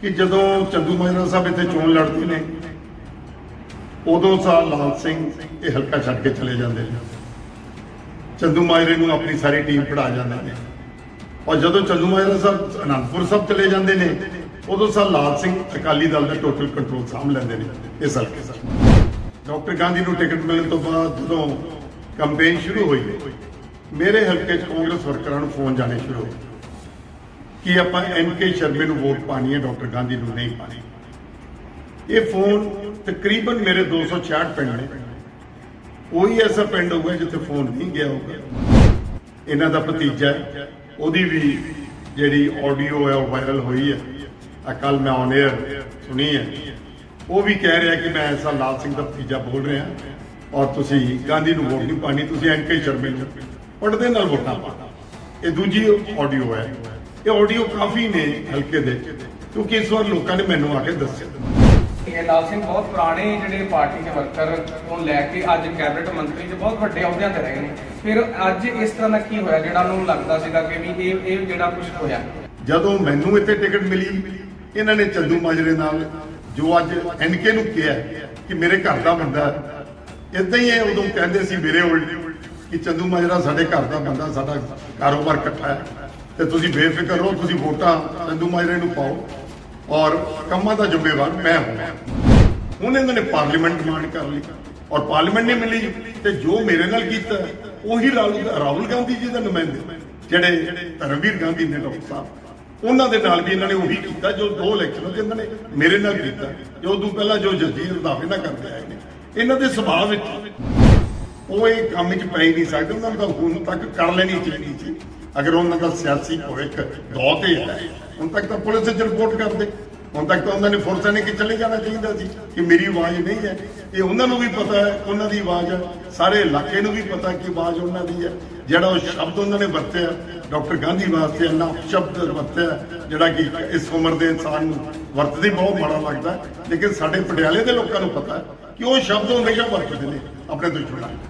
ਕਿ ਜਦੋਂ ਚੰਦੂ ਮਾਜਰਾ ਸਾਹਿਬ ਇੱਥੇ ਚੋਣ ਲੜਦੇ ਨੇ, ਉਦੋਂ ਸਾਹ ਲਾਲ ਸਿੰਘ ਇਹ ਹਲਕਾ ਛੱਡ ਕੇ ਚਲੇ ਜਾਂਦੇ ਨੇ। ਚੰਦੂ ਮਾਜਰੇ ਨੂੰ ਆਪਣੀ ਸਾਰੀ ਟੀਮ ਫੜਾ ਜਾਂਦੇ ਨੇ। ਔਰ ਜਦੋਂ ਚੰਦੂ ਮਾਜਰਾ ਸਾਹਿਬ ਅਨੰਦਪੁਰ ਸਾਹਿਬ ਚਲੇ ਜਾਂਦੇ ਨੇ, ਉਦੋਂ ਸਾਹ ਲਾਲ ਸਿੰਘ ਅਕਾਲੀ ਦਲ ਦਾ ਟੋਟਲ ਕੰਟਰੋਲ ਸਾਂਭ ਲੈਂਦੇ ਨੇ ਇਸ ਹਲਕੇ ਦਾ। ਡਾਕਟਰ ਗਾਂਧੀ ਨੂੰ ਟਿਕਟ ਮਿਲਣ ਤੋਂ ਬਾਅਦ ਜਦੋਂ ਕੰਪੇਨ ਸ਼ੁਰੂ ਹੋਈ, ਮੇਰੇ ਹਲਕੇ 'ਚ ਕਾਂਗਰਸ ਵਰਕਰਾਂ ਨੂੰ ਫੋਨ ਜਾਣੇ ਸ਼ੁਰੂ ਹੋਏ। ਕਿ ਆਪਾਂ ਐਨ ਕੇ ਸ਼ਰਮੇ ਨੂੰ ਵੋਟ ਪਾਣੀ ਹੈ, ਡਾਕਟਰ ਗਾਂਧੀ ਨੂੰ ਨਹੀਂ ਪਾਣੀ। ਇਹ ਫੋਨ ਤਕਰੀਬਨ ਮੇਰੇ 266 ਪਿੰਡ ਨੇ। ਕੋਈ ਐਸਾ ਪਿੰਡ ਹੋਊਗਾ ਜਿੱਥੇ ਫੋਨ ਨਹੀਂ ਗਿਆ ਹੋਊਗਾ। ਇਹਨਾਂ ਦਾ ਭਤੀਜਾ ਉਹਦੀ ਵੀ ਜਿਹੜੀ ਆਡੀਓ ਹੈ, ਉਹ ਵਾਇਰਲ ਹੋਈ ਹੈ। ਆ ਕੱਲ ਮੈਂ ਔਨ 에ਅਰ ਸੁਣੀ ਹੈ। ਉਹ ਵੀ ਕਹਿ ਰਿਹਾ ਕਿ ਮੈਂ ਐਸਾ ਲਾਲ ਸਿੰਘ ਦਾ ਭਤੀਜਾ ਬੋਲ ਰਿਹਾ। ਔਰ ਤੁਸੀਂ ਗਾਂਧੀ ਨੂੰ ਵੋਟ ਨਹੀਂ ਪਾਣੀ, ਤੁਸੀਂ ਐਨ ਕੇ ਸ਼ਰਮੇ ਨੂੰ। ਪੜਦੇ ਨਾਲ ਵੋਟਾਂ ਪਾਣਾ ਇਹ ਦੂਜੀ ਆਡੀਓ ਹੈ। ਇਹ ਆਡੀਓ ਕਾਫੀ ਨੇ ਹਲਕੇ ਦੇ। ਕਿਉਂਕਿ ਇਸ ਵਾਰ ਲੋਕਾਂ ਨੇ ਮੈਨੂੰ ਆ ਕੇ ਦੱਸਿਆ। ਇਹ ਲਾਲ ਸਿੰਘ ਬਹੁਤ ਪੁਰਾਣੇ ਜਿਹੜੇ ਪਾਰਟੀ ਦੇ ਵਰਕਰ ਤੋਂ ਲੈ ਕੇ ਅੱਜ ਕੈਬਨਿਟ ਮੰਤਰੀ ਤੇ ਬਹੁਤ ਵੱਡੇ ਅਹੁਦਿਆਂ ਤੇ ਰਹੇ ਨੇ। ਫਿਰ ਅੱਜ ਇਸ ਤਰ੍ਹਾਂ ਦਾ ਕੀ ਹੋਇਆ ਜਿਹੜਾ ਉਹਨੂੰ ਲੱਗਦਾ ਸੀਗਾ ਕਿ ਵੀ ਇਹ ਇਹ ਜਿਹੜਾ ਕੁਝ ਹੋਇਆ? ਜਦੋਂ ਮੈਨੂੰ ਇੱਥੇ ਟਿਕਟ ਮਿਲੀ ਇਹਨਾਂ ਨੇ ਚੰਦੂ ਮਾਜਰੇ ਨਾਲ ਜੋ ਅੱਜ ਐਨਕੇ ਨੂੰ ਕਿਹਾ ਕਿ ਮੇਰੇ ਘਰ ਦਾ ਬੰਦਾ ਇਦਾਂ ਹੀ ਇਹ ਉਦੋਂ ਕਹਿੰਦੇ ਸੀ ਮੇਰੇ ਉਲਟ ਕਿ ਚੰਦੂ ਮਾਜਰਾ ਸਾਡੇ ਘਰ ਦਾ ਬੰਦਾ ਸਾਡਾ ਕਾਰੋਬਾਰ ਇਕੱਠਾ ਹੈ। ਤੇ ਤੁਸੀਂ ਬੇਫਿਕਰ ਰਹੋ, ਤੁਸੀਂ ਵੋਟਾਂ ਚੰਦੂ ਮਾਜਰੇ ਨੂੰ ਪਾਓ ਔਰ ਕੰਮਾਂ ਦਾ ਜ਼ਿੰਮੇਵਾਰ ਮੈਂ ਹਾਂ। ਹੁਣ ਇਹਨਾਂ ਨੇ ਪਾਰਲੀਮੈਂਟ ਡਿਮਾਂਡ ਕਰ ਲਈ ਔਰ ਪਾਰਲੀਮੈਂਟ ਨੇ ਮਿਲੀ ਤੇ ਜੋ ਮੇਰੇ ਨਾਲ ਕੀਤਾ, ਉਹੀ ਰਾਹੁਲ ਗਾਂਧੀ ਜੀ ਦਾ ਨੁਮਾਇੰਦੇ, ਜਿਹੜੇ ਧਰਮਵੀਰ ਗਾਂਧੀ ਨੇ ਡਾਕਟਰ ਸਾਹਿਬ, ਉਹਨਾਂ ਦੇ ਨਾਲ ਵੀ ਇਹਨਾਂ ਨੇ ਉਹੀ ਕੀਤਾ, ਜੋ ਦੋ ਇਲੈਕਸ਼ਨ ਤੇ ਇਹਨਾਂ ਨੇ ਮੇਰੇ ਨਾਲ ਕੀਤਾ, ਜੋ ਉਦੋਂ ਪਹਿਲਾਂ ਜੋ ਜਗਜੀਤ ਰੰਧਾਵੇ ਨਾਲ ਕਰਦੇ ਆਏ ਨੇ, ਇਹਨਾਂ ਦੇ ਸੁਭਾਅ ਵਿੱਚ ਉਹ ਇਹ ਕੰਮ ਚ ਪੈ ਨਹੀਂ ਸਕਦੇ, ਉਹਨਾਂ ਨੂੰ ਤਾਂ ਹੁਣ ਤੱਕ ਕਰ ਲੈਣੀ ਚਾਹੀਦੀ ਸੀ। ਅਗਰ ਉਹਨਾਂ ਦਾ ਸਿਆਸੀ ਭਵਿੱਖ ਦੌ ਤੇ ਹੈ, ਹੁਣ ਤੱਕ ਤਾਂ ਪੁਲਿਸ ਵਿੱਚ ਰਿਪੋਰਟ ਕਰਦੇ। ਹੁਣ ਤੱਕ ਤਾਂ ਉਹਨਾਂ ਨੇ ਫੋਰਸਾਂ ਨੇ ਕਿ ਚਲੇ ਜਾਣਾ ਚਾਹੀਦਾ ਸੀ ਕਿ ਮੇਰੀ ਆਵਾਜ਼ ਨਹੀਂ ਹੈ। ਇਹ ਉਹਨਾਂ ਨੂੰ ਵੀ ਪਤਾ ਹੈ, ਉਹਨਾਂ ਦੀ ਆਵਾਜ਼ ਹੈ। ਸਾਰੇ ਇਲਾਕੇ ਨੂੰ ਵੀ ਪਤਾ ਕਿ ਆਵਾਜ਼ ਉਹਨਾਂ ਦੀ ਹੈ। ਜਿਹੜਾ ਉਹ ਸ਼ਬਦ ਉਹਨਾਂ ਨੇ ਵਰਤਿਆ, ਡਾਕਟਰ ਗਾਂਧੀ ਵਾਸਤੇ ਇੰਨਾ ਸ਼ਬਦ ਵਰਤਿਆ, ਜਿਹੜਾ ਕਿ ਇਸ ਉਮਰ ਦੇ ਇਨਸਾਨ ਨੂੰ ਵਰਤਦੇ ਬਹੁਤ ਮਾੜਾ ਲੱਗਦਾ। ਲੇਕਿਨ ਸਾਡੇ ਪਟਿਆਲੇ ਦੇ ਲੋਕਾਂ ਨੂੰ ਪਤਾ ਕਿ ਉਹ ਸ਼ਬਦ ਹਮੇਸ਼ਾ ਵਰਤਦੇ ਨੇ ਆਪਣੇ ਦੁਸ਼ਮਣਾਂ ਨੂੰ।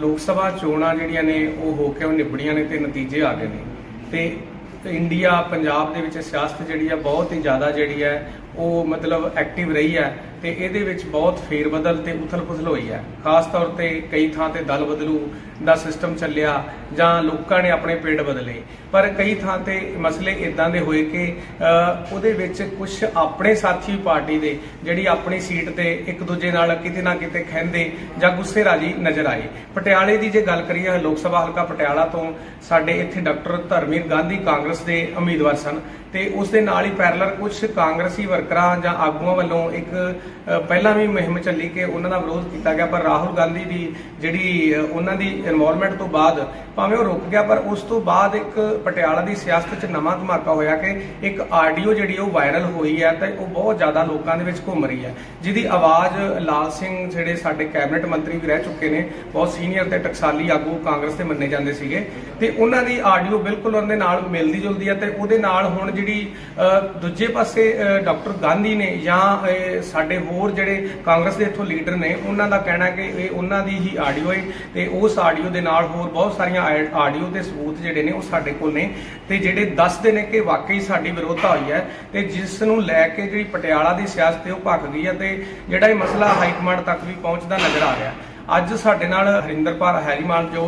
ਲੋਕ ਸਭਾ ਚੋਣਾਂ ਜਿਹੜੀਆਂ ਨੇ, ਉਹ ਹੋ ਕੇ ਉਹ ਨਿਬੜੀਆਂ ਨੇ ਤੇ ਨਤੀਜੇ ਆ ਗਏ ਨੇ। ਤੇ ਇੰਡੀਆ, ਪੰਜਾਬ ਦੇ ਵਿੱਚ ਸਿਆਸਤ ਜਿਹੜੀ ਆ, ਬਹੁਤ ਹੀ ਜ਼ਿਆਦਾ ਜਿਹੜੀ ਹੈ ਉਹ ਮਤਲਬ ਐਕਟਿਵ ਰਹੀ ਹੈ ਤੇ ਇਹਦੇ ਵਿੱਚ ਬਹੁਤ ਫੇਰ ਬਦਲ ਤੇ ਉਥਲ-ਪੁਥਲ ਹੋਈ ਹੈ। ਖਾਸ ਤੌਰ ਤੇ ਕਈ ਥਾਂ ਤੇ ਦਲ ਬਦਲੂ ਦਾ ਸਿਸਟਮ ਚੱਲਿਆ ਜਾਂ ਲੋਕਾਂ ਨੇ ਆਪਣੇ ਪਿੰਡ ਬਦਲੇ। ਪਰ ਕਈ ਥਾਂ ਤੇ ਮਸਲੇ ਇਦਾਂ ਦੇ ਹੋਏ ਕਿ ਉਹਦੇ ਵਿੱਚ ਕੁਝ ਆਪਣੇ ਸਾਥੀ ਪਾਰਟੀ ਦੇ ਜਿਹੜੀ ਆਪਣੀ ਸੀਟ ਤੇ ਇੱਕ ਦੂਜੇ ਨਾਲ ਕਿਤੇ ਨਾ ਕਿਤੇ ਖਹਿੰਦੇ ਜਾਂ ਗੁੱਸੇ ਰਾਜੀ ਨਜ਼ਰ ਆਏ। ਪਟਿਆਲੇ ਦੀ ਜੇ ਗੱਲ ਕਰੀਏ ਲੋਕ ਸਭਾ ਹਲਕਾ ਪਟਿਆਲਾ ਤੋਂ, ਸਾਡੇ ਇੱਥੇ ਡਾਕਟਰ ਧਰਮਵੀਰ ਗਾਂਧੀ ਕਾਂਗਰਸ ਦੇ ਉਮੀਦਵਾਰ ਸਨ। ਤੇ ਉਸ ਦੇ ਨਾਲ ਹੀ ਪੈਰਲਰ ਕੁਝ ਕਾਂਗਰਸੀ ਵਰਕਰਾਂ ਜਾਂ ਆਗੂਆਂ ਵੱਲੋਂ ਇੱਕ ਪਹਿਲਾਂ ਵੀ ਮੁਹਿੰਮ ਚੱਲੀ ਕਿ ਉਹਨਾਂ ਦਾ ਵਿਰੋਧ ਕੀਤਾ ਗਿਆ, ਪਰ ਰਾਹੁਲ ਗਾਂਧੀ ਦੀ ਜਿਹੜੀ ਉਹਨਾਂ ਦੀ ਇਨਵੋਲਵਮੈਂਟ ਤੋਂ ਬਾਅਦ ਭਾਵੇਂ ਉਹ ਰੁਕ ਗਿਆ, ਪਰ ਉਸ ਤੋਂ ਬਾਅਦ ਇੱਕ ਪਟਿਆਲਾ ਦੀ ਸਿਆਸਤ 'ਚ ਨਵਾਂ ਧਮਾਕਾ ਹੋਇਆ ਕਿ ਇੱਕ ਆਡੀਓ ਜਿਹੜੀ ਉਹ ਵਾਇਰਲ ਹੋਈ ਹੈ ਤੇ ਉਹ ਬਹੁਤ ਜ਼ਿਆਦਾ ਲੋਕਾਂ ਦੇ ਵਿੱਚ ਘੁੰਮ ਰਹੀ ਹੈ ਜਿਹਦੀ ਆਵਾਜ਼ ਲਾਲ ਸਿੰਘ ਜਿਹੜੇ ਸਾਡੇ ਕੈਬਨਿਟ ਮੰਤਰੀ ਵੀ ਰਹਿ ਚੁੱਕੇ ਨੇ, ਬਹੁਤ ਸੀਨੀਅਰ ਤੇ ਟਕਸਾਲੀ ਆਗੂ ਕਾਂਗਰਸ ਦੇ ਮੰਨੇ ਜਾਂਦੇ ਸੀਗੇ। ਤੇ ਉਹਨਾਂ ਦੀ ਆਡੀਓ ਬਿਲਕੁਲ ਉਹਨਾਂ ਦੇ ਨਾਲ ਮਿਲਦੀ ਜੁਲਦੀ ਹੈ ਤੇ ਉਹਦੇ ਨਾਲ ਹੁਣ ਜਿਹੜੀ ਦੂਜੇ ਪਾਸੇ ਡਾਕਟਰ ਗਾਂਧੀ ਨੇ ਜਾਂ ਸਾਡੇ ਹੋਰ ਜਿਹੜੇ ਕਾਂਗਰਸ ਦੇ ਇੱਥੋਂ ਲੀਡਰ ਨੇ, ਉਹਨਾਂ ਦਾ ਕਹਿਣਾ ਕਿ ਇਹ ਉਹਨਾਂ ਦੀ ਹੀ ਆਡੀਓ ਹੈ ਤੇ ਉਸ ਆਡੀਓ ਦੇ ਨਾਲ ਹੋਰ ਬਹੁਤ ਸਾਰੀਆਂ ਆ- ਆਡੀਓ ਤੇ ਸਬੂਤ ਜਿਹੜੇ ਨੇ ਉਹ ਸਾਡੇ ਕੋਲ ਨੇ ਤੇ ਜਿਹੜੇ ਦੱਸਦੇ ਨੇ ਕਿ ਵਾਕਈ ਸਾਡੀ ਵਿਰੋਧਤਾ ਹੋਈ ਹੈ ਤੇ ਜਿਸ ਨੂੰ ਲੈ ਕੇ ਜਿਹੜੀ ਪਟਿਆਲਾ ਦੀ ਸਿਆਸਤ ਹੈ ਉਹ ਭੱਖ ਗਈ ਹੈ ਤੇ ਜਿਹੜਾ ਇਹ ਮਸਲਾ ਹਾਈ ਕਮਾਂਡ ਤੱਕ ਵੀ ਪਹੁੰਚਦਾ ਨਜ਼ਰ ਆ ਰਿਹਾ। ਅੱਜ ਸਾਡੇ ਨਾਲ ਹਰਿੰਦਰਪਾਲ ਹੈਰੀਮਾਨ ਜੋ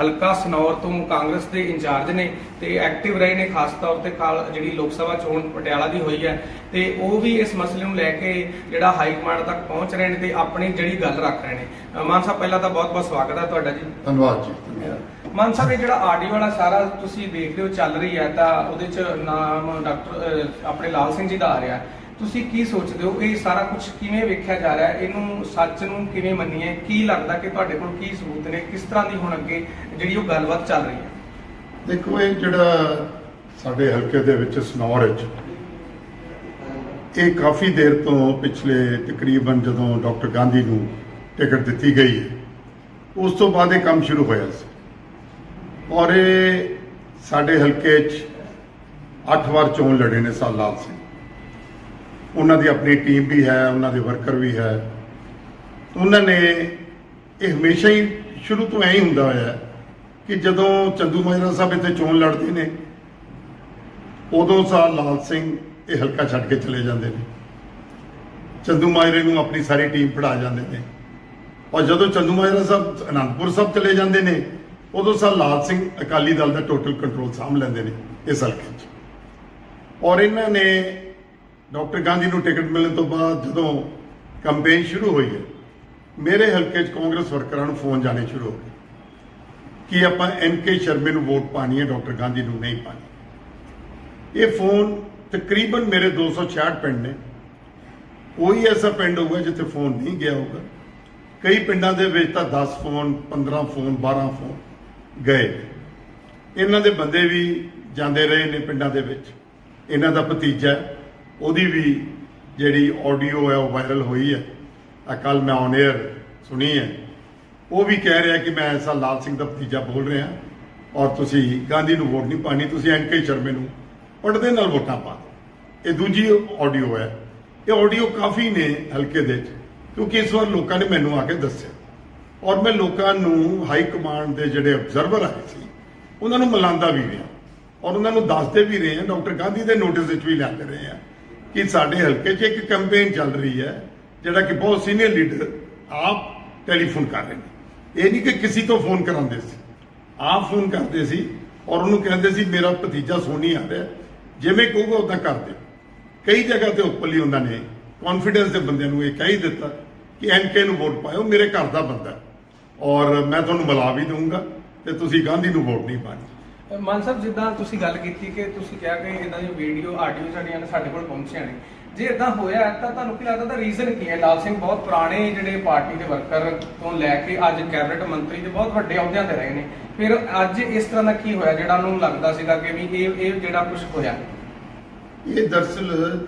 ਹਲਕਾ ਸਨੌਰ ਤੋਂ ਕਾਂਗਰਸ ਦੇ ਇੰਚਾਰਜ ਨੇ ਤੇ ਐਕਟਿਵ ਰਹੇ ਨੇ ਖਾਸ ਤੌਰ ਤੇ ਕਾਲ ਜਿਹੜੀ ਲੋਕ ਸਭਾ ਚੋਣ ਪਟਿਆਲਾ ਦੀ ਹੋਈ ਹੈ ਤੇ ਉਹ ਵੀ ਇਸ ਮਸਲੇ ਨੂੰ ਲੈ ਕੇ ਜਿਹੜਾ ਹਾਈ ਕਮਾਂਡ ਤੱਕ ਪਹੁੰਚ ਰਹੇ ਨੇ ਤੇ ਆਪਣੀ ਜਿਹੜੀ ਗੱਲ ਰੱਖ ਰਹੇ ਨੇ। ਮਾਨ ਸਾਹਿਬ ਪਹਿਲਾਂ ਤਾਂ ਬਹੁਤ ਬਹੁਤ ਸਵਾਗਤ ਹੈ ਤੁਹਾਡਾ ਜੀ। ਧੰਨਵਾਦ ਜੀ। ਮਾਨ ਸਾਹਿਬ ਇਹ ਜਿਹੜਾ ਆਡੀਓ ਵਾਲਾ ਸਾਰਾ ਤੁਸੀਂ ਦੇਖ ਰਹੇ ਹੋ ਚੱਲ ਰਹੀ ਹੈ ਤਾਂ ਉਹਦੇ ਚ ਨਾਮ ਡਾਕਟਰ ਆਪਣੇ ਲਾਲ ਸਿੰਘ ਜੀ ਦਾ ਆ ਰਿਹਾ। ਤੁਸੀਂ ਕੀ ਸੋਚਦੇ ਹੋ? ਇਹ ਸਾਰਾ ਕੁਝ ਕਿਵੇਂ ਵੇਖਿਆ ਜਾ ਰਿਹਾ? ਹੈ ਇਹਨੂੰ ਸੱਚ ਨੂੰ ਕਿਵੇਂ ਮੰਨੀਏ? ਕੀ ਲੱਗਦਾ ਕਿ ਤੁਹਾਡੇ ਕੋਲ ਕੀ ਸਬੂਤ ਨੇ? ਕਿਸ ਤਰ੍ਹਾਂ ਦੀ ਹੁਣ ਅੱਗੇ ਜਿਹੜੀ ਉਹ ਗੱਲਬਾਤ ਚੱਲ ਰਹੀ ਹੈ? ਦੇਖੋ, ਇਹ ਜਿਹੜਾ ਸਾਡੇ ਹਲਕੇ ਦੇ ਵਿੱਚ ਸਨੌਰ ਵਿੱਚ, ਇਹ ਕਾਫੀ ਦੇਰ ਤੋਂ ਪਿਛਲੇ ਤਕਰੀਬਨ ਜਦੋਂ ਡਾਕਟਰ ਗਾਂਧੀ ਨੂੰ ਟਿਕਟ ਦਿੱਤੀ ਗਈ ਹੈ, ਉਸ ਤੋਂ ਬਾਅਦ ਇਹ ਕੰਮ ਸ਼ੁਰੂ ਹੋਇਆ ਸੀ। ਔਰ ਇਹ ਸਾਡੇ ਹਲਕੇ 'ਚ 8 ਵਾਰ ਚੋਣ ਲੜੇ ਨੇ ਸਾਲ ਲਾਲ ਸਿੰਘ ਉਹਨਾਂ ਦੀ ਆਪਣੀ ਟੀਮ ਵੀ ਹੈ, ਉਹਨਾਂ ਦੇ ਵਰਕਰ ਵੀ ਹੈ। ਉਹਨਾਂ ਨੇ ਇਹ ਹਮੇਸ਼ਾ ਹੀ ਸ਼ੁਰੂ ਤੋਂ ਐਂ ਹੀ ਹੁੰਦਾ ਹੋਇਆ ਹੈ ਕਿ ਜਦੋਂ ਚੰਦੂ ਮਾਜਰਾ ਸਾਹਿਬ ਇੱਥੇ ਚੋਣ ਲੜਦੇ ਨੇ, ਉਦੋਂ ਸਾਹ ਲਾਲ ਸਿੰਘ ਇਹ ਹਲਕਾ ਛੱਡ ਕੇ ਚਲੇ ਜਾਂਦੇ ਨੇ। ਚੰਦੂ ਮਾਜਰੇ ਨੂੰ ਆਪਣੀ ਸਾਰੀ ਟੀਮ ਫੜਾ ਜਾਂਦੇ ਨੇ। ਔਰ ਜਦੋਂ ਚੰਦੂ ਮਾਜਰਾ ਸਾਹਿਬ ਅਨੰਦਪੁਰ ਸਾਹਿਬ ਚਲੇ ਜਾਂਦੇ ਨੇ, ਉਦੋਂ ਸਾਹ ਲਾਲ ਸਿੰਘ ਅਕਾਲੀ ਦਲ ਦਾ ਟੋਟਲ ਕੰਟਰੋਲ ਸਾਂਭ ਲੈਂਦੇ ਨੇ ਇਸ ਹਲਕੇ 'ਚ। ਔਰ ਇਹਨਾਂ ਨੇ ਡਾਕਟਰ ਗਾਂਧੀ ਨੂੰ ਟਿਕਟ ਮਿਲਣ ਤੋਂ ਬਾਅਦ ਜਦੋਂ ਕੰਪੇਨ ਸ਼ੁਰੂ ਹੋਈ ਹੈ, ਮੇਰੇ ਹਲਕੇ 'ਚ ਕਾਂਗਰਸ ਵਰਕਰਾਂ ਨੂੰ ਫੋਨ ਜਾਣੇ ਸ਼ੁਰੂ ਹੋ ਗਏ ਕਿ ਆਪਾਂ ਐਨ ਕੇ ਸ਼ਰਮੇ ਨੂੰ ਵੋਟ ਪਾਣੀ ਹੈ, ਡਾਕਟਰ ਗਾਂਧੀ ਨੂੰ ਨਹੀਂ ਪਾਣੀ। ਇਹ ਫੋਨ ਤਕਰੀਬਨ ਮੇਰੇ 266 ਪਿੰਡ ਨੇ। ਕੋਈ ਐਸਾ ਪਿੰਡ ਹੋਊਗਾ ਜਿੱਥੇ ਫੋਨ ਨਹੀਂ ਗਿਆ ਹੋਊਗਾ। ਕਈ ਪਿੰਡਾਂ ਦੇ ਵਿੱਚ ਤਾਂ 10 ਫੋਨ 15 ਫੋਨ 12 ਫੋਨ ਗਏ। ਇਹਨਾਂ ਦੇ ਬੰਦੇ ਵੀ ਜਾਂਦੇ ਰਹੇ ਨੇ ਪਿੰਡਾਂ ਦੇ ਵਿੱਚ। ਇਹਨਾਂ ਦਾ ਭਤੀਜਾ ਉਹਦੀ ਵੀ ਜਿਹੜੀ ਆਡੀਓ ਹੈ ਉਹ ਵਾਇਰਲ ਹੋਈ ਹੈ। ਆ ਕੱਲ ਮੈਂ ਔਨ 에ਅਰ ਸੁਣੀ ਹੈ। ਉਹ ਵੀ ਕਹਿ ਰਿਹਾ ਕਿ ਮੈਂ ਐਸਾ ਲਾਲ ਸਿੰਘ ਦਾ ਭਤੀਜਾ ਬੋਲ ਰਿਹਾ। ਔਰ ਤੁਸੀਂ ਗਾਂਧੀ ਨੂੰ ਵੋਟ ਨਹੀਂ ਪਾਣੀ, ਤੁਸੀਂ ਐਨ ਸ਼ਰਮੇ ਨੂੰ ਪੜਦੇ ਨਾਲ ਵੋਟਾਂ ਪਾ ਦਿਓ। ਇਹ ਦੂਜੀ ਆਡੀਓ ਹੈ। ਇਹ ਆਡੀਓ ਕਾਫੀ ਨੇ ਹਲਕੇ ਦੇ ਵਿੱਚ, ਕਿਉਂਕਿ ਇਸ ਵਾਰ ਲੋਕਾਂ ਨੇ ਮੈਨੂੰ ਆ ਕੇ ਦੱਸਿਆ। ਔਰ ਮੈਂ ਲੋਕਾਂ ਨੂੰ ਹਾਈ ਕਮਾਂਡ ਦੇ ਜਿਹੜੇ ਅਬਜ਼ਰਵਰ ਆਏ ਸੀ, ਉਹਨਾਂ ਨੂੰ ਮਲਾਂਦਾ ਵੀ ਰਿਹਾ। ਔਰ ਉਹਨਾਂ ਨੂੰ ਦੱਸਦੇ ਵੀ ਰਹੇ ਆ ਡਾਕਟਰ ਗਾਂਧੀ ਦੇ ਨੋਟਿਸ ਵਿੱਚ ਵੀ ਲੈਂਦੇ ਰਹੇ ਆ ਕਿ ਸਾਡੇ ਹਲਕੇ 'ਚ ਇੱਕ ਕੈਂਪੇਨ ਚੱਲ ਰਹੀ ਹੈ, ਜਿਹੜਾ ਕਿ ਬਹੁਤ ਸੀਨੀਅਰ ਲੀਡਰ ਆਪ ਟੈਲੀਫੋਨ ਕਰ ਰਹੇ ਨੇ। ਇਹ ਨਹੀਂ ਕਿ ਕਿਸੇ ਤੋਂ ਫੋਨ ਕਰਾਉਂਦੇ ਸੀ। ਆਪ ਫੋਨ ਕਰਦੇ ਸੀ ਔਰ ਉਹਨੂੰ ਕਹਿੰਦੇ ਸੀ, ਮੇਰਾ ਭਤੀਜਾ ਸੋਨੀ ਆ ਰਿਹਾ ਜਿਵੇਂ ਕਹੂਗਾ ਉਦਾਂ ਕਰ ਦਿਓ। ਕਈ ਜਗ੍ਹਾ ਤੇ ਉੱਪਰਲੀ ਉਹਨਾਂ ਨੇ ਕੌਨਫੀਡੈਂਸ ਦੇ ਬੰਦਿਆਂ ਨੂੰ ਇਹ ਕਹਿ ਹੀ ਦਿੱਤਾ ਕਿ ਐਨਕੇ ਨੂੰ ਵੋਟ ਪਾਇਓ, ਮੇਰੇ ਘਰ ਦਾ ਬੰਦਾ ਔਰ ਮੈਂ ਤੁਹਾਨੂੰ ਮਿਲਾ ਵੀ ਦਊਂਗਾ ਤੇ ਤੁਸੀਂ ਗਾਂਧੀ ਨੂੰ ਵੋਟ ਨਹੀਂ ਪਾਣੀ। ਮਾਨ ਸਾਹਿਬ, ਜਿੱਦਾਂ ਤੁਸੀਂ ਗੱਲ ਕੀਤੀ ਕਿ ਤੁਸੀਂ ਕਿਹਾ ਕਿ ਇਦਾਂ ਦੀ ਵੀਡੀਓ ਆਡੀਓ ਸਾਡੀਆਂ ਨੇ ਸਾਡੇ ਕੋਲ ਪਹੁੰਚੀਆਂ ਨੇ, ਜੇ ਇਦਾਂ ਹੋਇਆ ਤਾਂ ਤੁਹਾਨੂੰ ਕੀ ਲੱਗਦਾ ਦਾ ਰੀਜ਼ਨ ਕੀ ਹੈ? ਲਾਲ ਸਿੰਘ ਬਹੁਤ ਪੁਰਾਣੇ ਜਿਹੜੇ ਪਾਰਟੀ ਦੇ ਵਰਕਰ ਤੋਂ ਲੈ ਕੇ ਅੱਜ ਕੈਬਨਿਟ ਮੰਤਰੀ ਦੇ ਬਹੁਤ ਵੱਡੇ ਅਹੁਦਿਆਂ ਤੇ ਰਹੇ ਨੇ। ਫਿਰ ਅੱਜ ਇਸ ਤਰ੍ਹਾਂ ਦਾ ਕੀ ਹੋਇਆ ਜਿਹੜਾ ਉਹਨੂੰ ਲੱਗਦਾ ਸੀਗਾ ਕਿ ਵੀ ਇਹ ਇਹ ਜਿਹੜਾ ਕੁਝ ਹੋਇਆ? ਇਹ ਦਰਸਲ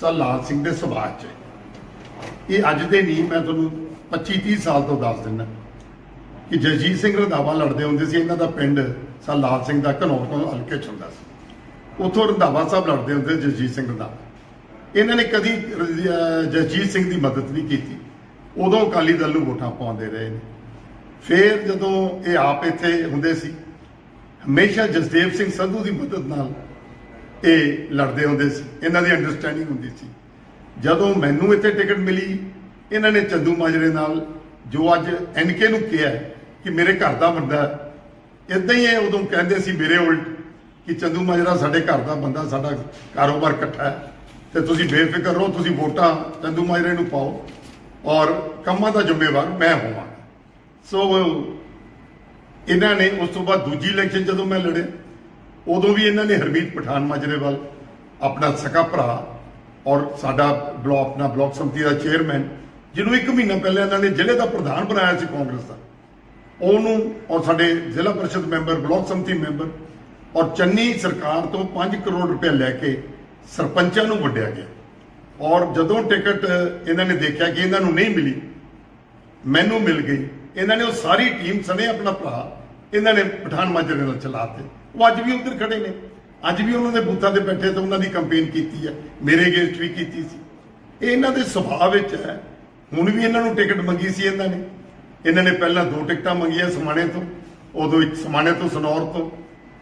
ਸਰ ਲਾਲ ਸਿੰਘ ਦੇ ਸੁਭਾਅ ਚ ਇਹ ਅੱਜ ਦੇ ਨਹੀਂ, ਮੈਂ ਤੁਹਾਨੂੰ 25 30 ਸਾਲ ਤੋਂ ਦੱਸ ਦਿੰਦਾ। ਕਿ ਜਗਜੀਤ ਸਿੰਘ ਰੰਧਾਵਾ ਲੜਦੇ ਹੁੰਦੇ ਸੀ ਇਹਨਾਂ ਦਾ ਪਿੰਡ ਸਰ ਲਾਲ ਸਿੰਘ ਦਾ ਘਨੌਰ ਤੋਂ ਹਲਕੇ ਚ ਹੁੰਦਾ ਸੀ। ਉੱਥੋਂ ਰੰਧਾਵਾ ਸਾਹਿਬ ਲੜਦੇ ਹੁੰਦੇ ਸੀ ਜਗਜੀਤ ਸਿੰਘ ਰੰਧਾਵਾ। ਇਹਨਾਂ ਨੇ ਕਦੀ ਅਹ, ਜਗਜੀਤ ਸਿੰਘ ਦੀ ਮਦਦ ਨਹੀਂ ਕੀਤੀ। ਉਦੋਂ ਅਕਾਲੀ ਦਲ ਨੂੰ ਵੋਟਾਂ ਪਾਉਂਦੇ ਰਹੇ ਨੇ। ਫਿਰ ਜਦੋਂ ਇਹ ਆਪ ਇੱਥੇ ਹੁੰਦੇ ਸੀ ਹਮੇਸ਼ਾ ਜਸਦੇਵ ਸਿੰਘ ਸੰਧੂ ਦੀ ਮਦਦ ਨਾਲ ਇਹ ਲੜਦੇ ਹੁੰਦੇ ਸੀ। ਇਹਨਾਂ ਦੀ ਅੰਡਰਸਟੈਂਡਿੰਗ ਹੁੰਦੀ ਸੀ। ਜਦੋਂ ਮੈਨੂੰ ਇੱਥੇ ਟਿਕਟ ਮਿਲੀ ਇਹਨਾਂ ਨੇ ਚੰਦੂ ਮਾਜਰੇ ਨਾਲ ਜੋ ਅੱਜ ਐਨਕੇ ਨੂੰ ਕਿਹਾ ਕਿ ਮੇਰੇ ਘਰ ਦਾ ਬੰਦਾ ਇਦਾਂ ਹੀ ਇਹ ਉਦੋਂ ਕਹਿੰਦੇ ਸੀ ਮੇਰੇ ਉਲਟ ਕਿ ਚੰਦੂ ਮਾਜਰਾ ਸਾਡੇ ਘਰ ਦਾ ਬੰਦਾ, ਸਾਡਾ ਕਾਰੋਬਾਰ ਇਕੱਠਾ ਹੈ। ਤੇ ਤੁਸੀਂ ਬੇਫਿਕਰ ਰਹੋ, ਤੁਸੀਂ ਵੋਟਾਂ ਚੰਦੂ ਮਾਜਰੇ ਨੂੰ ਪਾਓ ਔਰ ਕੰਮਾਂ ਦਾ ਜ਼ਿੰਮੇਵਾਰ ਮੈਂ ਹੋਵਾਂ। ਸੋ ਇਹਨਾਂ ਨੇ ਉਸ ਤੋਂ ਬਾਅਦ ਦੂਜੀ ਇਲੈਕਸ਼ਨ ਜਦੋਂ ਮੈਂ ਲੜਿਆ ਉਦੋਂ ਵੀ ਇਹਨਾਂ ਨੇ ਹਰਮੀਤ ਪਠਾਨ ਮਾਜਰੇ ਵੱਲ ਆਪਣਾ ਸਕਾ ਭਰਾ ਔਰ ਸਾਡਾ ਬਲਾਕ, ਆਪਣਾ ਬਲਾਕ ਸੰਮਤੀ ਦਾ ਚੇਅਰਮੈਨ ਜਿਹਨੂੰ ਇੱਕ ਮਹੀਨਾ ਪਹਿਲਾਂ ਇਹਨਾਂ ਨੇ ਜ਼ਿਲ੍ਹੇ ਦਾ ਪ੍ਰਧਾਨ ਬਣਾਇਆ ਸੀ ਕਾਂਗਰਸ ਦਾ। ਉਹਨੂੰ ਔਰ ਸਾਡੇ ਜ਼ਿਲ੍ਹਾ ਪਰਿਸ਼ਦ ਮੈਂਬਰ, ਬਲਾਕ ਸੰਮਤੀ ਮੈਂਬਰ ਔਰ ਚੰਨੀ ਸਰਕਾਰ ਤੋਂ 5 ਕਰੋੜ ਰੁਪਏ ਲੈ ਕੇ ਸਰਪੰਚਾਂ ਨੂੰ ਵੰਡਿਆ ਗਿਆ। ਔਰ ਜਦੋਂ ਟਿਕਟ ਇਹਨਾਂ ਨੇ ਦੇਖਿਆ ਕਿ ਇਹਨਾਂ ਨੂੰ ਨਹੀਂ ਮਿਲੀ, ਮੈਨੂੰ ਮਿਲ ਗਈ। ਇਹਨਾਂ ਨੇ ਉਹ ਸਾਰੀ ਟੀਮ ਸਣੇ ਆਪਣਾ ਭਰਾ, ਇਹਨਾਂ ਨੇ ਪਠਾਨ ਮਾਜਰੇ ਨਾਲ ਚਲਾਤੇ ਉਹ ਅੱਜ ਵੀ ਉੱਧਰ ਖੜੇ ਨੇ। ਅੱਜ ਵੀ ਉਹਨਾਂ ਦੇ ਬੂਥਾਂ ਤੇ ਬੈਠੇ ਤੇ ਉਹਨਾਂ ਦੀ ਕੰਪੇਨ ਕੀਤੀ ਹੈ। ਮੇਰੇ ਅਗੇਂਸਟ ਵੀ ਕੀਤੀ ਸੀ। ਇਹ ਇਹਨਾਂ ਦੇ ਸੁਭਾਅ ਵਿੱਚ ਹੈ। ਹੁਣ ਵੀ ਇਹਨਾਂ ਨੂੰ ਟਿਕਟ ਮੰਗੀ ਸੀ ਇਹਨਾਂ ਨੇ। ਇਹਨਾਂ ਨੇ ਪਹਿਲਾਂ ਦੋ ਟਿਕਟਾਂ ਮੰਗੀਆਂ ਸਮਾਣੇ ਤੋਂ, ਉਦੋਂ ਇੱਕ ਸਮਾਣੇ ਤੋਂ ਸਨੌਰ ਤੋਂ।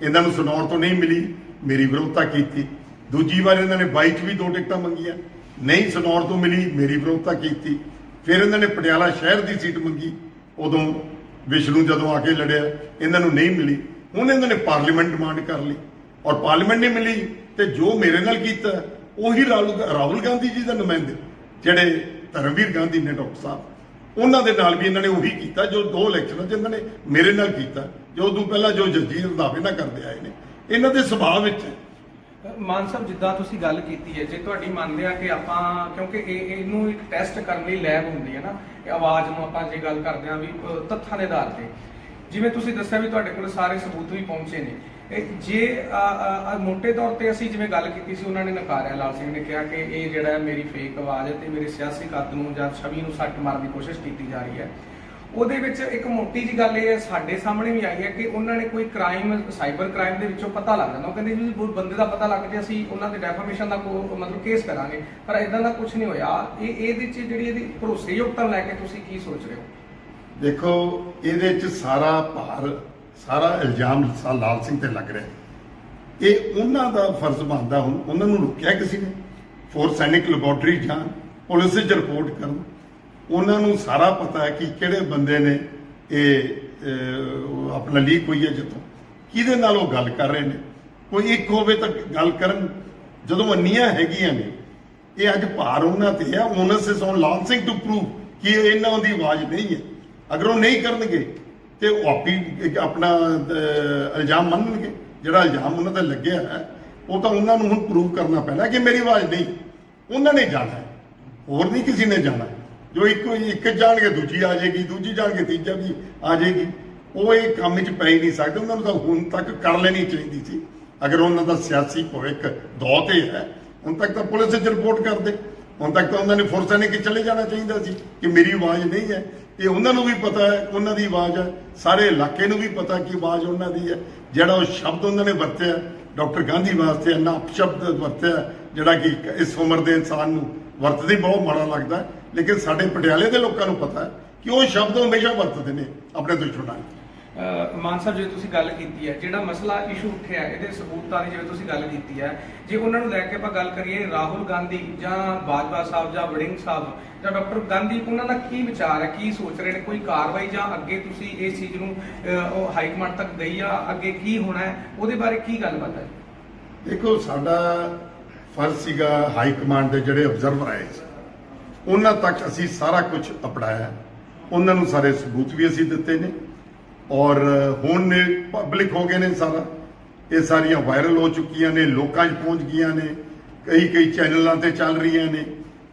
ਇਹਨਾਂ ਨੂੰ ਸਨੌਰ ਤੋਂ ਨਹੀਂ ਮਿਲੀ, ਮੇਰੀ ਵਿਰੋਧਤਾ ਕੀਤੀ। ਦੂਜੀ ਵਾਰ ਇਹਨਾਂ ਨੇ 22 ਚ ਵੀ ਦੋ ਟਿਕਟਾਂ ਮੰਗੀਆਂ, ਨਹੀਂ ਸਨੌਰ ਤੋਂ ਮਿਲੀ, ਮੇਰੀ ਵਿਰੋਧਤਾ ਕੀਤੀ। ਫਿਰ ਇਹਨਾਂ ਨੇ ਪਟਿਆਲਾ ਸ਼ਹਿਰ ਦੀ ਸੀਟ ਮੰਗੀ, ਉਦੋਂ ਵਿਸ਼ਨੂੰ ਜਦੋਂ ਆ ਕੇ ਲੜਿਆ, ਇਹਨਾਂ ਨੂੰ ਨਹੀਂ ਮਿਲੀ। ਹੁਣ ਇਹਨਾਂ ਨੇ ਪਾਰਲੀਮੈਂਟ ਡਿਮਾਂਡ ਕਰ ਲਈ। ਔਰ ਪਾਰਲੀਮੈਂਟ ਨਹੀਂ ਮਿਲੀ, ਤੇ ਜੋ ਮੇਰੇ ਨਾਲ ਕੀਤਾ, ਉਹੀ ਰਾਹੁਲ ਰਾਹੁਲ ਗਾਂਧੀ ਜੀ ਦਾ ਨੁਮਾਇੰਦੇ, ਜਿਹੜੇ ਧਰਮਵੀਰ ਗਾਂਧੀ ਨੇ ਡਾਕਟਰ ਸਾਹਿਬ। ਉਹਨਾਂ ਦੇ ਨਾਲ ਵੀ ਇਹਨਾਂ ਨੇ ਉਹੀ ਕੀਤਾ ਜੋ ਦੋ ਇਲੈਕਸ਼ਨਾਂ 'ਚ ਇਹਨਾਂ ਨੇ ਮੇਰੇ ਨਾਲ ਕੀਤਾ ਜੋ ਉਦੋਂ ਪਹਿਲਾਂ ਜੋ ਜਗਜੀਤ ਰੰਧਾਵੇ ਨਾਲ ਕਰਦੇ ਆਏ ਨੇ। ਇਹਨਾਂ ਦੇ ਸੁਭਾਅ ਵਿੱਚ ਮਾਨ ਸਾਹਿਬ ਜਿੱਦਾਂ ਤੁਸੀਂ ਗੱਲ ਕੀਤੀ ਹੈ ਜੇ ਤੁਹਾਡੀ ਮੰਨਦੇ ਆ ਕਿ ਆਪਾਂ ਕਿਉਂਕਿ ਇਹ ਇਹਨੂੰ ਇੱਕ ਟੈਸਟ ਕਰਨ ਲਈ ਲੈਬ ਹੁੰਦੀ ਹੈ ਨਾ ਇਹ ਆਵਾਜ਼ ਨੂੰ ਆਪਾਂ ਜੇ ਗੱਲ ਕਰਦੇ ਆ ਵੀ ਅ, ਤੱਥਾਂ ਦੇ ਆਧਾਰ ਤੇ। ਜਿਵੇਂ ਤੁਸੀਂ ਦੱਸਿਆ ਵੀ ਤੁਹਾਡੇ ਕੋਲ ਸਾਰੇ ਸਬੂਤ ਵੀ ਪਹੁੰਚੇ ਨੇ। ਜੇ ਮੋਟੇ ਤੌਰ ਤੇ ਅਸੀਂ ਜਿਵੇਂ ਗੱਲ ਕੀਤੀ ਸੀ, ਉਹਨਾਂ ਨੇ ਨਕਾਰਿਆ। ਲਾਲ ਸਿੰਘ ਨੇ ਕਿਹਾ ਕਿ ਇਹ ਜਿਹੜਾ ਹੈ ਮੇਰੀ ਫੇਕ ਆਵਾਜ਼ ਹੈ ਤੇ ਮੇਰੇ ਸਿਆਸੀ ਕੱਦ ਨੂੰ ਜਾਂ ਛਵੀ ਨੂੰ ਸੱਟ ਮਾਰਨ ਦੀ ਕੋਸ਼ਿਸ਼ ਕੀਤੀ ਜਾ ਰਹੀ ਹੈ। ਉਹਦੇ ਵਿੱਚ ਇੱਕ ਮੋਟੀ ਜੀ ਗੱਲ ਇਹ ਸਾਡੇ ਸਾਹਮਣੇ ਵੀ ਆਈ ਹੈ ਕਿ ਉਹਨਾਂ ਨੇ ਕੋਈ ਕ੍ਰਾਈਮ ਸਾਈਬਰ ਕ੍ਰਾਈਮ ਦੇ ਵਿੱਚੋਂ ਪਤਾ ਲੱਗ ਜਾਂਦਾ। ਉਹ ਕਹਿੰਦੇ ਜੀ ਉਹ ਬੰਦੇ ਦਾ ਪਤਾ ਲੱਗ ਜੇ, ਅਸੀਂ ਉਹਨਾਂ ਦੇ ਡੈਫਾਮੇਸ਼ਨ ਦਾ ਕੋ, ਮਤਲਬ ਕੇਸ ਕਰਾਂਗੇ। ਪਰ ਇਦਾਂ ਦਾ ਕੁਝ ਨਹੀਂ ਹੋਇਆ। ਇਹ, ਇਹਦੇ ਚ ਜਿਹੜੀ ਇਹਦੀ ਭਰੋਸੇਯੋਗਤਾ ਨੂੰ ਲੈ ਕੇ ਤੁਸੀਂ ਕੀ ਸੋਚ ਰਹੇ ਹੋ? ਦੇਖੋ, ਇਹਦੇ ਚ ਸਾਰਾ ਭਾਰ ਸਾਰਾ ਇਲਜ਼ਾਮ ਸਾ ਲਾਲ ਸਿੰਘ ਤੇ ਲੱਗ ਰਿਹਾ। ਇਹ ਉਹਨਾਂ ਦਾ ਫਰਜ਼ ਬਣਦਾ ਹੁਣ, ਉਹਨਾਂ ਨੂੰ ਰੋਕਿਆ ਕਿਸੇ ਨੇ? ਫੋਰ ਸੈਨਿਕ ਲੈਬੋਰਟਰੀ ਜਾਣ ਪੁਲਿਸ ਵਿੱਚ ਰਿਪੋਰਟ ਕਰਨ। ਉਹਨਾਂ ਨੂੰ ਸਾਰਾ ਪਤਾ ਹੈ ਕਿ ਕਿਹੜੇ ਬੰਦੇ ਨੇ ਇਹ ਆਪਣਾ ਲੀਕ ਹੋਈ ਹੈ ਜਿੱਥੋਂ। ਕਿਹਦੇ ਨਾਲ ਉਹ ਗੱਲ ਕਰ ਰਹੇ ਨੇ? ਕੋਈ ਇੱਕ ਹੋਵੇ ਤਾਂ ਗੱਲ ਕਰਨ। ਜਦੋਂ ਅੰਨੀਆਂ ਹੈਗੀਆਂ ਨੇ, ਇਹ ਅੱਜ ਭਾਰ ਉਹਨਾਂ ਤੇ ਹੈ onus is on Lal Singh to prove ਕਿ ਇਹਨਾਂ ਦੀ ਆਵਾਜ਼ ਨਹੀਂ ਹੈ। ਅਗਰ ਉਹ ਨਹੀਂ ਕਰਨਗੇ ਤੇ ਉਹ ਆਪੀ ਇੱਕ ਆਪਣਾ ਇਲਜ਼ਾਮ ਮੰਨਣਗੇ। ਜਿਹੜਾ ਇਲਜ਼ਾਮ ਉਹਨਾਂ ਤੇ ਲੱਗਿਆ ਹੈ, ਉਹ ਤਾਂ ਉਹਨਾਂ ਨੂੰ ਹੁਣ ਪ੍ਰੂਵ ਕਰਨਾ ਪੈਣਾ ਕਿ ਮੇਰੀ ਆਵਾਜ਼ ਨਹੀਂ। ਉਹਨਾਂ ਨੇ ਜਾਣਾ ਹੋਰ ਨਹੀਂ ਕਿਸੇ ਨੇ ਜਾਣਾ। ਜੋ ਇੱਕ ਇੱਕ ਜਾਣਗੇ, ਦੂਜੀ ਆ ਜਾਏਗੀ, ਦੂਜੀ ਜਾਣਗੇ, ਤੀਜਾ ਵੀ ਆ ਜਾਏਗੀ। ਉਹ ਇਹ ਕੰਮ ਵਿੱਚ ਪੈ ਹੀ ਨਹੀਂ ਸਕਦੇ। ਉਹਨਾਂ ਨੂੰ ਤਾਂ ਹੁਣ ਤੱਕ ਕਰ ਲੈਣੀ ਚਾਹੀਦੀ ਸੀ। ਅਗਰ ਉਹਨਾਂ ਦਾ ਸਿਆਸੀ ਭਵਿੱਖ ਦੌ ਤੇ ਹੈ, ਹੁਣ ਤੱਕ ਤਾਂ ਪੁਲਿਸ ਵਿੱਚ ਰਿਪੋਰਟ ਕਰਦੇ। ਹੁਣ ਤੱਕ ਤਾਂ ਉਹਨਾਂ ਨੇ ਫੋਰਸਾਂ ਨੇ ਕਿ ਚਲੇ ਜਾਣਾ ਚਾਹੀਦਾ ਸੀ ਕਿ ਮੇਰੀ ਆਵਾਜ਼ ਨਹੀਂ ਹੈ। ਇਹ ਉਹਨਾਂ ਨੂੰ ਵੀ ਪਤਾ ਹੈ, ਉਹਨਾਂ ਦੀ ਆਵਾਜ਼ ਹੈ। ਸਾਰੇ ਇਲਾਕੇ ਨੂੰ ਵੀ ਪਤਾ ਕਿ ਆਵਾਜ਼ ਉਹਨਾਂ ਦੀ ਹੈ। ਜਿਹੜਾ ਉਹ ਸ਼ਬਦ ਉਹਨਾਂ ਨੇ ਵਰਤਿਆ, ਡਾਕਟਰ ਗਾਂਧੀ ਵਾਸਤੇ ਇੰਨਾ ਅਪਸ਼ਬਦ ਵਰਤਿਆ, ਜਿਹੜਾ ਕਿ ਇਸ ਉਮਰ ਦੇ ਇਨਸਾਨ ਨੂੰ ਵਰਤਦੇ ਬਹੁਤ ਮਾੜਾ ਲੱਗਦਾ ਲੇਕਿਨ ਸਾਡੇ ਪਟਿਆਲੇ ਦੇ ਲੋਕਾਂ ਨੂੰ ਪਤਾ ਹੈ ਕਿ ਉਹ ਸ਼ਬਦ ਹਮੇਸ਼ਾ ਵਰਤਦੇ ਨੇ ਆਪਣੇ ਦੁਸ਼ਮਣਾਂ ਨੂੰ। ਮਾਨ ਸਾਹਿਬ ਜਿਵੇਂ ਤੁਸੀਂ ਗੱਲ ਕੀਤੀ ਹੈ, ਜਿਹੜਾ ਮਸਲਾ ਇਸ਼ੂ ਉੱਠਿਆ, ਇਹਦੇ ਸਬੂਤਾਂ ਦੀ ਜਿਵੇਂ ਤੁਸੀਂ ਗੱਲ ਕੀਤੀ ਹੈ, ਜੇ ਉਹਨਾਂ ਨੂੰ ਲੈ ਕੇ ਆਪਾਂ ਗੱਲ ਕਰੀਏ ਰਾਹੁਲ ਗਾਂਧੀ ਜਾਂ ਬਾਜਵਾ ਸਾਹਿਬ ਜਾਂ ਵੜਿੰਗ ਸਾਹਿਬ ਜਾਂ ਡਾਕਟਰ ਗਾਂਧੀ, ਉਹਨਾਂ ਦਾ ਕੀ ਵਿਚਾਰ ਹੈ, ਕੀ ਸੋਚ ਰਹੇ ਨੇ? ਕੋਈ ਕਾਰਵਾਈ ਜਾਂ ਅੱਗੇ ਤੁਸੀਂ ਇਸ ਚੀਜ਼ ਨੂੰ ਉਹ ਹਾਈ ਕਮਾਂਡ ਤੱਕ ਗਈ ਆ, ਅੱਗੇ ਕੀ ਹੋਣਾ ਹੈ, ਉਹਦੇ ਬਾਰੇ ਕੀ ਗੱਲਬਾਤ ਹੈ? ਦੇਖੋ, ਸਾਡਾ ਫਰਜ਼ ਸੀਗਾ ਹਾਈ ਕਮਾਂਡ ਦੇ ਜਿਹੜੇ ਅਬਜ਼ਰਵਰ ਆਏ ਸੀ। ਉਹਨਾਂ ਤੱਕ ਅਸੀਂ ਸਾਰਾ ਕੁਝ ਅਪਣਾਇਆ। ਉਹਨਾਂ ਨੂੰ ਸਾਰੇ ਸਬੂਤ ਵੀ ਅਸੀਂ ਦਿੱਤੇ ਨੇ। ਔਰ ਹੁਣ ਨੇ ਪਬਲਿਕ ਹੋ ਗਏ ਨੇ ਸਾਰਾ। ਇਹ ਸਾਰੀਆਂ ਵਾਇਰਲ ਹੋ ਚੁੱਕੀਆਂ ਨੇ, ਲੋਕਾਂ 'ਚ ਪਹੁੰਚ ਗਈਆਂ ਨੇ, ਕਈ ਕਈ ਚੈਨਲਾਂ ਤੇ ਚੱਲ ਰਹੀਆਂ ਨੇ।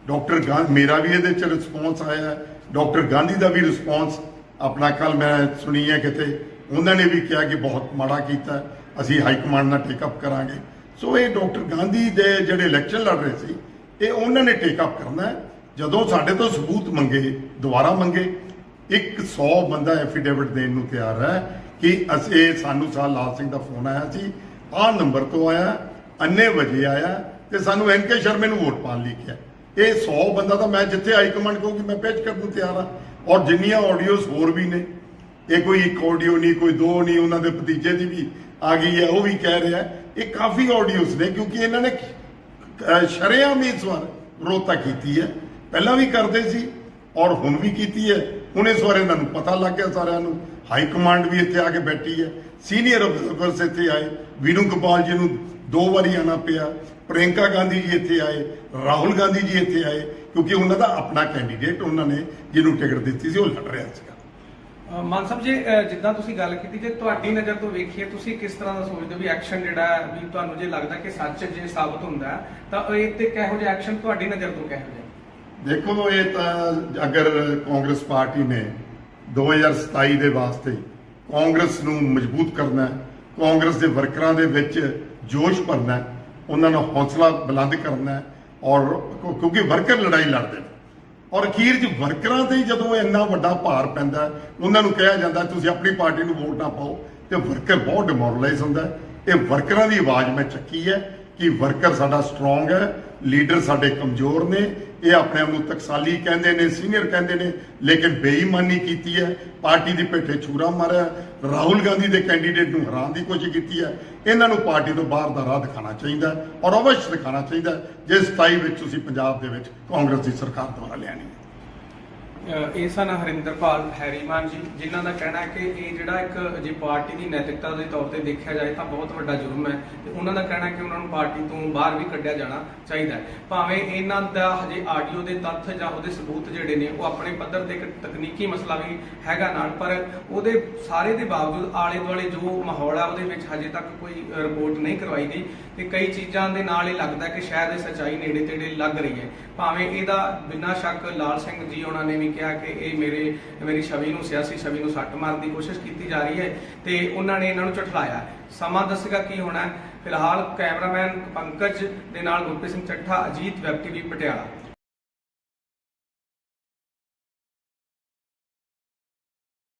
ਡਾਕਟਰ ਗਾਂਧੀ ਮੇਰਾ ਵੀ ਇਹਦੇ 'ਚ ਰਿਸਪੌਂਸ ਆਇਆ ਹੈ। ਡਾਕਟਰ ਗਾਂਧੀ ਦਾ ਵੀ ਰਿਸਪੌਂਸ ਆਪਣਾ ਕੱਲ ਮੈਂ ਸੁਣੀ ਹੈ ਕਿਤੇ। ਉਹਨਾਂ ਨੇ ਵੀ ਕਿਹਾ ਕਿ ਬਹੁਤ ਮਾੜਾ ਕੀਤਾ ਅਸੀਂ ਹਾਈ ਕਮਾਂਡ ਨਾਲ ਟੇਕ ਅਪ ਕਰਾਂਗੇ। ਸੋ ਇਹ ਡਾਕਟਰ ਗਾਂਧੀ ਦੇ ਜਿਹੜੇ ਇਲੈਕਸ਼ਨ ਲੜ ਰਹੇ ਸੀ, ਇਹ ਉਹਨਾਂ ਨੇ ਟੇਕ ਅਪ ਕਰਨਾ ਜਦੋਂ ਸਾਡੇ ਤੋਂ ਸਬੂਤ ਮੰਗੇ, ਦੁਬਾਰਾ ਮੰਗੇ 100 ਬੰਦਾ ਐਫੀਡੇਵਿਟ ਦੇਣ ਨੂੰ ਤਿਆਰ ਹੈ ਕਿ ਅਸੀਂ ਸਾਨੂੰ ਸਾਹ ਲਾਲ ਸਿੰਘ ਦਾ ਫੋਨ ਆਇਆ ਸੀ, ਆਹ ਨੰਬਰ ਤੋਂ ਆਇਆ, ਅੰਨੇ ਵਜੇ ਆਇਆ ਤੇ ਸਾਨੂੰ ਐਨਕੇ ਸ਼ਰਮੇ ਨੂੰ ਵੋਟ ਪਾਉਣ ਲਈ ਕਿਹਾ। ਇਹ 100 ਬੰਦਾ ਤਾਂ ਮੈਂ ਜਿੱਥੇ ਹਾਈ ਕਮਾਂਡ ਕਹੂਗੀ ਮੈਂ ਪੇਸ਼ ਕਰਨ ਨੂੰ ਤਿਆਰ ਹਾਂ। ਔਰ ਜਿੰਨੀਆਂ ਆਡੀਓਜ਼ ਹੋਰ ਵੀ ਨੇ, ਇਹ ਕੋਈ ਇੱਕ ਆਡੀਓ ਨਹੀਂ, ਕੋਈ ਦੋ ਨਹੀਂ, ਉਹਨਾਂ ਦੇ ਭਤੀਜੇ ਦੀ ਵੀ ਆ ਗਈ ਹੈ, ਉਹ ਵੀ ਕਹਿ ਰਿਹਾ ਇਹ ਕਾਫੀ ਆਡੀਓਜ਼ ਨੇ, ਕਿਉਂਕਿ ਇਹਨਾਂ ਨੇ ਅਹ ਇਸ ਵਾਰ ਵਿਰੋਧਤਾ ਕੀਤੀ ਹੈ। ਪਹਿਲਾਂ ਵੀ ਕਰਦੇ ਸੀ ਔਰ ਹੁਣ ਵੀ ਕੀਤੀ ਹੈ। ਹੁਣ ਇਸ ਵਾਰ ਇਹਨਾਂ ਨੂੰ ਪਤਾ ਲੱਗ ਗਿਆ ਸਾਰਿਆਂ ਨੂੰ। ਹਾਈ ਕਮਾਂਡ ਵੀ ਇੱਥੇ ਆ ਕੇ ਬੈਠੀ ਹੈ। ਸੀਨੀਅਰ ਅਫਸਰਸ ਇੱਥੇ ਆਏ। ਵੀਨੂ ਗੋਪਾਲ ਜੀ ਨੂੰ ਦੋ ਵਾਰੀ ਆਣਾ ਪਿਆ। ਪ੍ਰਿਯੰਕਾ ਗਾਂਧੀ ਜੀ ਇੱਥੇ ਆਏ। ਰਾਹੁਲ ਗਾਂਧੀ ਜੀ ਇੱਥੇ ਆਏ। ਕਿਉਂਕਿ ਉਹਨਾਂ ਦਾ ਆਪਣਾ ਕੈਂਡੀਡੇਟ ਉਹਨਾਂ ਨੇ ਜਿਹਨੂੰ ਟਿਕਟ ਦਿੱਤੀ ਸੀ, ਉਹ ਲੜ ਰਿਹਾ ਸੀਗਾ। ਮਾਨ ਸਾਹਿਬ ਜੀ ਜਿੱਦਾਂ ਤੁਸੀਂ ਗੱਲ ਕੀਤੀ, ਜੇ ਤੁਹਾਡੀ ਨਜ਼ਰ ਤੋਂ ਵੇਖੀਏ, ਤੁਸੀਂ ਕਿਸ ਤਰ੍ਹਾਂ ਦਾ ਸੋਚਦੇ ਹੋ ਵੀ ਐਕਸ਼ਨ ਜਿਹੜਾ ਵੀ ਤੁਹਾਨੂੰ ਜੇ ਲੱਗਦਾ ਕਿ ਸੱਚ, ਜੇ ਸਾਬਤ ਹੁੰਦਾ ਤਾਂ ਇਹ ਤੇ ਕਿਹੋ ਜਿਹਾ ਐਕਸ਼ਨ ਤੁਹਾਡੀ ਨਜ਼ਰ ਤੋਂ ਕਿਹੋ ਜਿਹਾ? ਦੇਖੋ ਇਹ ਤਾਂ ਅਗਰ ਕਾਂਗਰਸ ਪਾਰਟੀ ਨੇ 2027 ਦੇ ਵਾਸਤੇ ਕਾਂਗਰਸ ਨੂੰ ਮਜ਼ਬੂਤ ਕਰਨਾ ਕਾਂਗਰਸ ਦੇ ਵਰਕਰਾਂ ਦੇ ਵਿੱਚ ਜੋਸ਼ ਭਰਨਾ ਉਹਨਾਂ ਨੂੰ ਹੌਸਲਾ ਬੁਲੰਦ ਕਰਨਾ ਔਰ ਕਿਉਂਕਿ ਵਰਕਰ ਲੜਾਈ ਲੜਦੇ ਨੇ। ਔਰ ਅਖੀਰ 'ਚ ਵਰਕਰਾਂ ਤੇ ਜਦੋਂ ਇੰਨਾ ਵੱਡਾ ਭਾਰ ਪੈਂਦਾ ਉਹਨਾਂ ਨੂੰ ਕਿਹਾ ਜਾਂਦਾ ਤੁਸੀਂ ਆਪਣੀ ਪਾਰਟੀ ਨੂੰ ਵੋਟ ਨਾ ਪਾਓ, ਤੇ ਵਰਕਰ ਬਹੁਤ ਡਿਮੋਰਲਾਈਜ਼ ਹੁੰਦਾ ਇਹ ਵਰਕਰਾਂ ਦੀ ਆਵਾਜ਼ ਮੈਂ ਚੱਕੀ ਹੈ ਕਿ ਵਰਕਰ ਸਾਡਾ ਸਟਰੋਂਗ ਹੈ ਲੀਡਰ ਸਾਡੇ ਕਮਜ਼ੋਰ ਨੇ ਇਹ ਆਪਣੇ ਆਪ ਨੂੰ ਤਕਸਾਲੀ ਕਹਿੰਦੇ ਨੇ ਸੀਨੀਅਰ ਕਹਿੰਦੇ ਨੇ, ਲੇਕਿਨ ਬੇਈਮਾਨੀ ਕੀਤੀ ਹੈ। ਪਾਰਟੀ ਦੀ ਪਿੱਠੇ ਛੂਰਾ ਮਾਰਿਆ। ਰਾਹੁਲ ਗਾਂਧੀ ਦੇ ਕੈਂਡੀਡੇਟ ਨੂੰ ਹਰਾਉਣ ਦੀ ਕੋਸ਼ਿਸ਼ ਕੀਤੀ ਹੈ। ਇਹਨਾਂ ਨੂੰ ਪਾਰਟੀ ਤੋਂ ਬਾਹਰ ਦਾ ਰਾਹ ਦਿਖਾਉਣਾ ਚਾਹੀਦਾ ਔਰ ਅਵਸ਼ ਦਿਖਾਉਣਾ ਚਾਹੀਦਾ ਜਿਸ ਜੇ 27 ਵਿੱਚ ਤੁਸੀਂ ਪੰਜਾਬ ਦੇ ਵਿੱਚ ਕਾਂਗਰਸ ਦੀ ਸਰਕਾਰ ਦੁਆਰਾ ਲਿਆਣੀ ਹੈ। ਇਹ ਸਨ ਹਰਿੰਦਰਪਾਲ ਹੈਰੀਮਾਨ ਜੀ, ਜਿਨ੍ਹਾਂ ਦਾ ਕਹਿਣਾ ਹੈ ਕਿ ਇਹ ਜਿਹੜਾ ਇੱਕ ਜੇ ਪਾਰਟੀ ਦੀ ਨੈਤਿਕਤਾ ਦੇ ਤੌਰ ਤੇ ਦੇਖਿਆ ਜਾਏ ਤਾਂ ਬਹੁਤ ਵੱਡਾ ਜੁਰਮ ਹੈ ਤੇ ਉਹਨਾਂ ਦਾ ਕਹਿਣਾ ਹੈ ਕਿ ਉਹਨਾਂ ਨੂੰ ਪਾਰਟੀ ਤੋਂ ਬਾਹਰ ਵੀ ਕੱਢਿਆ ਜਾਣਾ ਚਾਹੀਦਾ ਹੈ। ਭਾਵੇਂ ਇਹਨਾਂ ਦਾ ਹਜੇ ਆਡੀਓ ਦੇ ਤੱਥ ਜਾਂ ਉਹਦੇ ਸਬੂਤ ਜਿਹੜੇ ਨੇ, ਉਹ ਆਪਣੇ ਪੱਧਰ ਤੇ ਇੱਕ ਤਕਨੀਕੀ ਮਸਲਾ ਵੀ ਹੈਗਾ ਨਾਲ, ਪਰ ਉਹਦੇ ਸਾਰੇ ਦੇ ਬਾਵਜੂਦ ਆਲੇ ਦੁਆਲੇ ਜੋ ਮਾਹੌਲ ਹੈ ਉਹਦੇ ਵਿੱਚ ਹਜੇ ਤੱਕ ਕੋਈ ਰਿਪੋਰਟ ਨਹੀਂ ਕਰਵਾਈ ਗਈ ਤੇ ਕਈ ਚੀਜ਼ਾਂ ਦੇ ਨਾਲ ਇਹ ਲੱਗਦਾ ਕਿ ਸ਼ਾਇਦ ਇਹ ਸੱਚਾਈ ਨੇੜੇ ਤੇੜੇ ਲੱਗ ਰਹੀ ਹੈ। ਭਾਵੇਂ ਇਹਦਾ ਬਿਨਾਂ ਸ਼ੱਕ ਲਾਲ ਸਿੰਘ ਜੀ ਉਹਨਾਂ ਨੇ ਵੀ ਕਿਹਾ ਕਿ ਇਹ ਮੇਰੇ, ਮੇਰੀ ਛਵੀ ਨੂੰ ਸਿਆਸੀ ਛਵੀ ਨੂੰ ਸੱਟ ਮਾਰਨ ਦੀ ਕੋਸ਼ਿਸ਼ ਕੀਤੀ ਜਾ ਰਹੀ ਹੈ ਤੇ ਉਹਨਾਂ ਨੇ ਇਹਨਾਂ ਨੂੰ ਝਠਲਾਇਆ। ਸਮਾਂ ਦੱਸੇਗਾ ਕੀ ਹੋਣਾ ਫਿਲਹਾਲ ਕੈਮਰਾਮੈਨ ਪੰਕਜ ਦੇ ਨਾਲ ਗੁਰਪ੍ਰੀਤ ਸਿੰਘ ਚੱਠਾ, ਅਜੀਤ ਵੈਬ ਟੀਵੀ, ਪਟਿਆਲਾ।